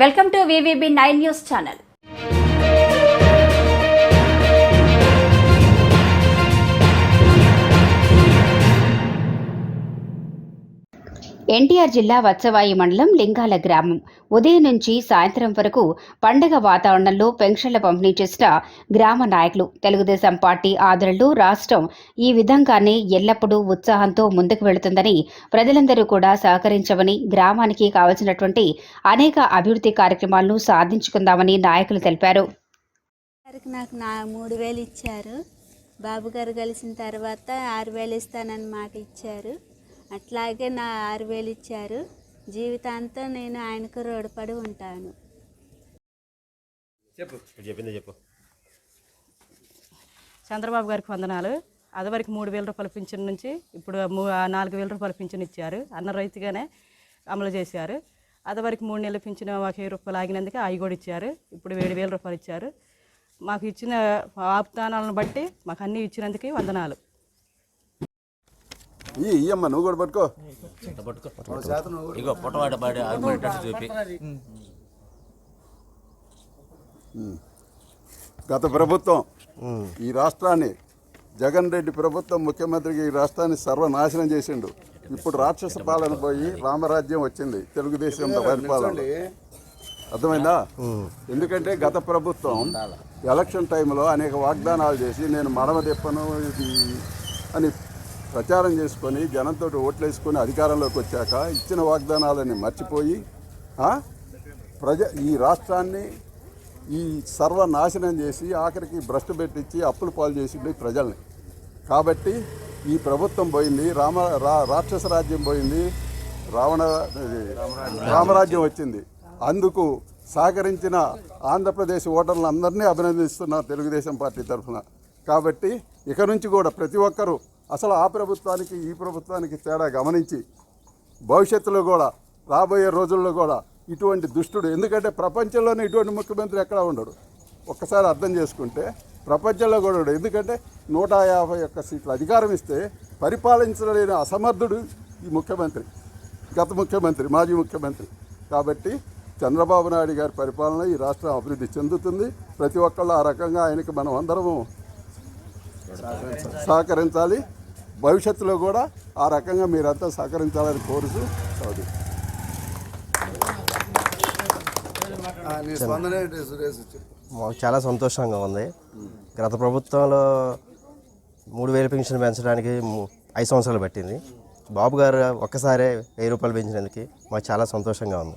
Welcome to VVB nine news channel. NTR జిల్లా వత్సవాయి మండలం లింగాల గ్రామం. ఉదయం నుంచి సాయంత్రం వరకు పండగ వాతావరణంలో పెన్షన్ల పంపిణీ చేసిన గ్రామ నాయకులు తెలుగుదేశం పార్టీ ఆదరణలో రాష్ట్రం ఈ విధంగానే ఎల్లప్పుడూ ఉత్సాహంతో ముందుకు వెళుతుందని ప్రజలందరూ కూడా సహకరించమని గ్రామానికి కావలసినటువంటి అనేక అభివృద్ధి కార్యక్రమాలను సాధించుకుందామని నాయకులు తెలిపారు. నాకు నా మూడు వేలు ఇచ్చారు. బాబు గారు కలిసిన తర్వాత ఆరు వేలు ఇస్తానని మాట ఇచ్చారు. అట్లాగే నా ఆరు వేలు ఇచ్చారు. జీవితాంతం నేను ఆయనకు రుణపడి ఉంటాను. చెప్పు. చెప్పింది చెప్పు. చంద్రబాబు గారికి వందనాలు. అదివరకు మూడు వేల రూపాయల పింఛన్ నుంచి ఇప్పుడు నాలుగు వేల రూపాయల పింఛన్ ఇచ్చారు. అన్న రైతుగానే అమలు చేశారు. అదివరకు మూడు నెలల పింఛన్ ఒక వెయ్యి రూపాయలు ఆగినందుకు అవి కూడా ఇచ్చారు. ఇప్పుడు ఏడు వేల రూపాయలు ఇచ్చారు. మాకు ఇచ్చిన వాగ్దానాలను బట్టి మాకు అన్నీ ఇచ్చినందుకు వందనాలు. ఈ ఇయ్యమ్మ నువ్వు కూడా పట్టుకో. ఇగో పొట్టవాడ పాడి ఆగుమనేటట్టు చూపి. గత ప్రభుత్వం ఈ రాష్ట్రాన్ని జగన్ రెడ్డి ప్రభుత్వం ముఖ్యమంత్రికి ఈ రాష్ట్రాన్ని సర్వనాశనం చేసిండు. ఇప్పుడు రాక్షస పాలన పోయి రామరాజ్యం వచ్చింది తెలుగుదేశం పరిపాలన. అర్థమైందా? ఎందుకంటే గత ప్రభుత్వం ఎలక్షన్ టైంలో అనేక వాగ్దానాలు చేసి నేను మడమ తిప్పను ఇది అని ప్రచారం చేసుకొని జనంతో ఓట్లేసుకొని అధికారంలోకి వచ్చాక ఇచ్చిన వాగ్దానాలని మర్చిపోయి ప్రజ ఈ రాష్ట్రాన్ని ఈ సర్వనాశనం చేసి ఆఖరికి భ్రష్టు పెట్టించి అప్పులు పాలు చేసిండు ప్రజల్ని. కాబట్టి ఈ ప్రభుత్వం పోయింది రామ రా రాక్షస రాజ్యం పోయింది రావణ రామరాజ్యం వచ్చింది. అందుకు సహకరించిన ఆంధ్రప్రదేశ్ ఓటర్లందరినీ అభినందిస్తున్నా తెలుగుదేశం పార్టీ తరఫున. కాబట్టి ఇక నుంచి కూడా ప్రతి ఒక్కరూ అసలు ఆ ప్రభుత్వానికి ఈ ప్రభుత్వానికి తేడా గమనించి భవిష్యత్తులో కూడా రాబోయే రోజుల్లో కూడా ఇటువంటి దుష్టుడు ఎందుకంటే ప్రపంచంలోనే ఇటువంటి ముఖ్యమంత్రి ఎక్కడ ఉండడు. ఒక్కసారి అర్థం చేసుకుంటే ప్రపంచంలో కూడా ఉండడు. ఎందుకంటే నూట యాభై ఒక్క సీట్లు అధికారం ఇస్తే పరిపాలించలేని అసమర్థుడు ఈ ముఖ్యమంత్రి గత ముఖ్యమంత్రి మాజీ ముఖ్యమంత్రి. కాబట్టి చంద్రబాబు నాయుడు గారి పరిపాలన ఈ రాష్ట్రం అభివృద్ధి చెందుతుంది. ప్రతి ఒక్కళ్ళు ఆ రకంగా ఆయనకి మనం అందరము సహకరించాలి. భవిష్యత్తులో కూడా ఆ రకంగా మీరంతా సహకరించాలని కోరుతూ చదువు నీ స్పందన ఏంటి సురేష్? చెప్పు. మాకు చాలా సంతోషంగా ఉంది. గత ప్రభుత్వంలో మూడు వేలు పెన్షన్ పెంచడానికి ఐదు సంవత్సరాలు పట్టింది. బాబు గారు ఒక్కసారే వెయ్యి రూపాయలు పెంచినందుకు మాకు చాలా సంతోషంగా ఉంది.